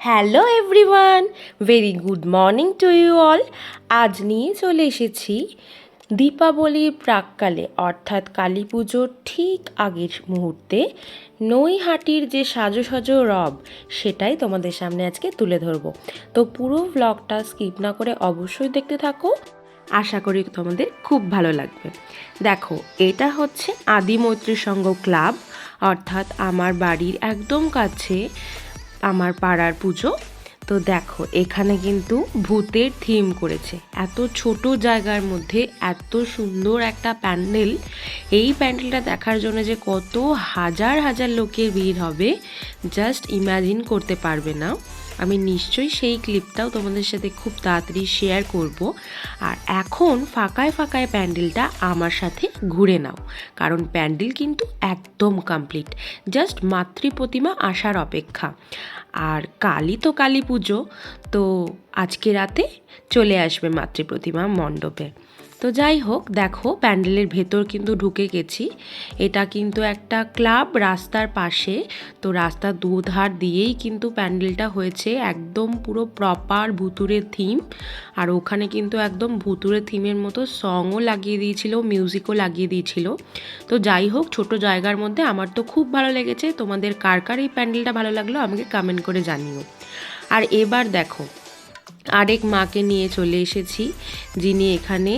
Hello everyone, very good morning to you all. আজ নিয়ে চলে এসেছি দীপাবলির প্রাককালে, অর্থাৎ কালী পুজোর ঠিক আগের মুহূর্তে। নৈহাটির যে সাজো সাজো রব, সেটাই তোমাদের সামনে আজকে তুলে ধরবো। তো পুরো ব্লগটা স্কিপ না করে অবশ্যই দেখতে থাকো। আশা করি তোমাদের খুব ভালো লাগবে। দেখো, এটা হচ্ছে আদি মৈত্রী সংঘ ক্লাব, অর্থাৎ আমার বাড়ির একদম কাছে আমার পাড়ার পুজো। তো দেখো, এখানে কিন্তু ভূতের থিম করেছে। এত ছোট জায়গার মধ্যে এত সুন্দর একটা প্যান্ডেল। এই প্যান্ডেলটা দেখার জন্য যে কত হাজার হাজার লোকের ভিড় হবে জাস্ট ইমাজিন করতে পারবে না। আমি নিশ্চয়ই সেই ক্লিপটাও তোমাদের সাথে খুব তাড়াতাড়ি শেয়ার করব। আর এখন ফাঁকায় ফাঁকায় প্যান্ডেলটা আমার সাথে ঘুরে নাও, কারণ প্যান্ডেল কিন্তু একদম কমপ্লিট জাস্ট মাতৃ প্রতিমা আসার অপেক্ষা। আর কালী তো কালী পুজো তো আজকে রাতে চলে আসবে মাতৃপ্রতিমা মণ্ডপে। তো যাই হোক, দেখো, প্যান্ডেলের ভেতর কিন্তু ঢুকে গেছি। এটা কিন্তু একটা ক্লাব রাস্তার পাশে। তো রাস্তার দুধার দিয়েই কিন্তু প্যান্ডেলটা হয়েছে। একদম পুরো প্রপার ভুতুরের থিম আর ওখানে কিন্তু একদম ভুতুরের থিমের মতো সংও লাগিয়ে দিয়েছিল মিউজিকও লাগিয়ে দিয়েছিল। তো যাই হোক, ছোট জায়গার মধ্যে আমার তো খুব ভালো লেগেছে। তোমাদের কার কার এই প্যান্ডেলটা ভালো লাগল আমাকে কমেন্ট করে জানিও। আর এবার দেখো আরেক মাকে নিয়ে চলে এসেছি, যিনি এখানে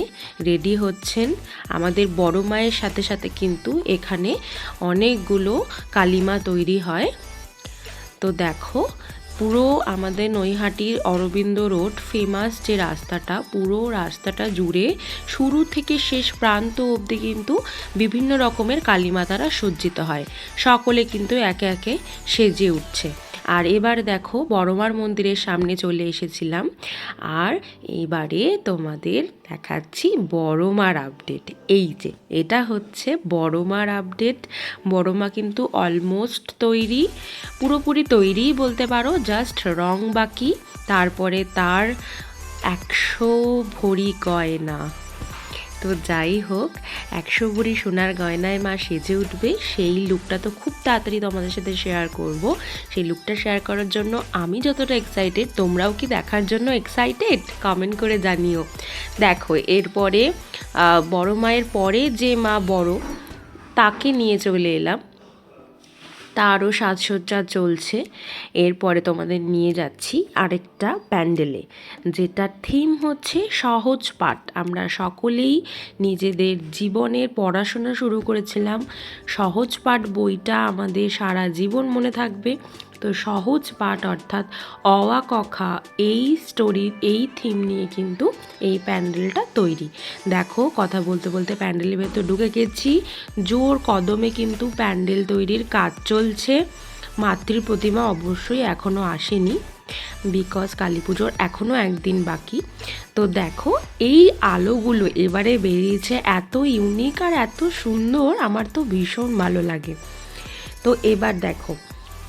রেডি হচ্ছেন। আমাদের বড় মায়ের সাথে সাথে কিন্তু এখানে অনেকগুলো কালিমা তৈরি হয়। তো দেখো, পুরো আমাদের নৈহাটির অরবিন্দ রোড ফেমাস যে রাস্তাটা, পুরো রাস্তাটা জুড়ে শুরু থেকে শেষ প্রান্ত অবধি কিন্তু বিভিন্ন রকমের কালিমা তারা সজ্জিত হয়। সকলে কিন্তু একে একে সেজে উঠছে। আর এবার দেখো বড়মার মন্দিরের সামনে চলে এসেছিলাম। আর এবারে তোমাদের দেখাচ্ছি বড়মার আপডেট। এই যে, এটা হচ্ছে বড়মার আপডেট। বড়মা কিন্তু অলমোস্ট তৈরি, পুরোপুরি তৈরিই বলতে পারো, জাস্ট রং বাকি। তারপরে তার একশো ভরি গয়না। তো যাই হোক, একশো ভরি সোনার গয়নায় মা সেজে উঠবে। সেই লুকটা তো খুব তাড়াতাড়ি তোমাদের সাথে শেয়ার করব। সেই লুকটা শেয়ার করার জন্য আমি যতটা এক্সাইটেড তোমরাও কি দেখার জন্য এক্সাইটেড কমেন্ট করে জানিও। দেখো, এরপরে বড় মায়ের পরে যে মা বড়, তাকে নিয়ে চলে এলাম। তারও সাজসজ্জা চলছে। এরপরে তোমাদের নিয়ে যাচ্ছি আরেকটা প্যান্ডেলে যেটা থিম হচ্ছে সহজ পাঠ। আমরা সকলেই নিজেদের জীবনের পড়াশোনা শুরু করেছিলাম। সহজ পাঠ বইটা আমাদের সারা জীবন মনে থাকবে। তো সহজ পাঠ অর্থাৎ অওয়া কখা এই স্টোরির এই থিম নিয়ে কিন্তু এই প্যান্ডেলটা তৈরি। দেখো কথা বলতে বলতে প্যান্ডেলের ভেতর ঢুকে গেছি। জোর কদমে কিন্তু প্যান্ডেল তৈরির কাজ চলছে। মাতৃ প্রতিমা অবশ্যই এখনও আসেনি বিকজ কালী পুজোর এখনও একদিন বাকি। তো দেখো এই আলোগুলো এবারে বেরিয়েছে এত ইউনিক আর এত সুন্দর, আমার তো ভীষণ ভালো লাগে। তো এবার দেখো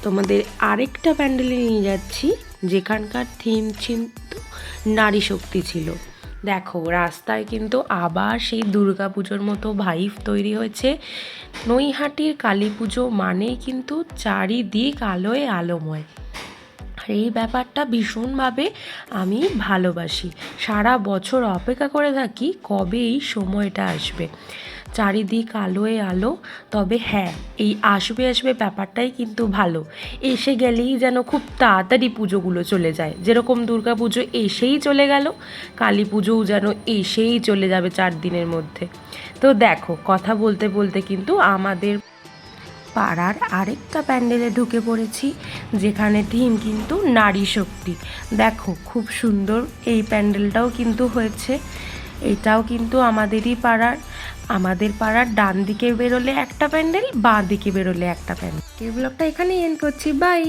তোমাদের আরেকটা প্যান্ডেলে নিয়ে যাচ্ছি, যেখানকার থিম কিন্তু নারী শক্তি ছিল। দেখো, রাস্তায় কিন্তু আবার সেই দুর্গা পুজোর মতো ভাইভ তৈরি হয়েছে। নৈহাটির কালী পুজো মানেই কিন্তু চারিদিক আলোয় আলোময়। এই ব্যাপারটা ভীষণভাবে আমি ভালোবাসি। সারা বছর অপেক্ষা করে থাকি কবে এই সময়টা আসবে। চারিদিক আলোয় আলো, তবে হ্যাঁ এই আসবে আসবে ব্যাপারটাই কিন্তু ভালো। এসে গেলেই যেন খুব তাড়াতাড়ি পুজোগুলো চলে যায়। যেরকম দুর্গা পুজো এসেই চলে গেল, কালী পুজোও যেন এসেই চলে যাবে চার দিনের মধ্যে। তো দেখো, কথা বলতে বলতে কিন্তু আমাদের পাড়ার আরেকটা প্যান্ডেলে ঢুকে পড়েছি, যেখানে থিম কিন্তু নারী শক্তি। দেখো, খুব সুন্দর এই প্যান্ডেলটাও কিন্তু হয়েছে। এটাও কিন্তু আমাদেরই পাড়ার আমাদের পাড়ার ডান দিকে বেরোলে একটা প্যান্ডেল, বাঁ দিকে বেরোলে একটা প্যান্ডেল। এই ব্লগটা এখানেই এন্ড করছি। বাই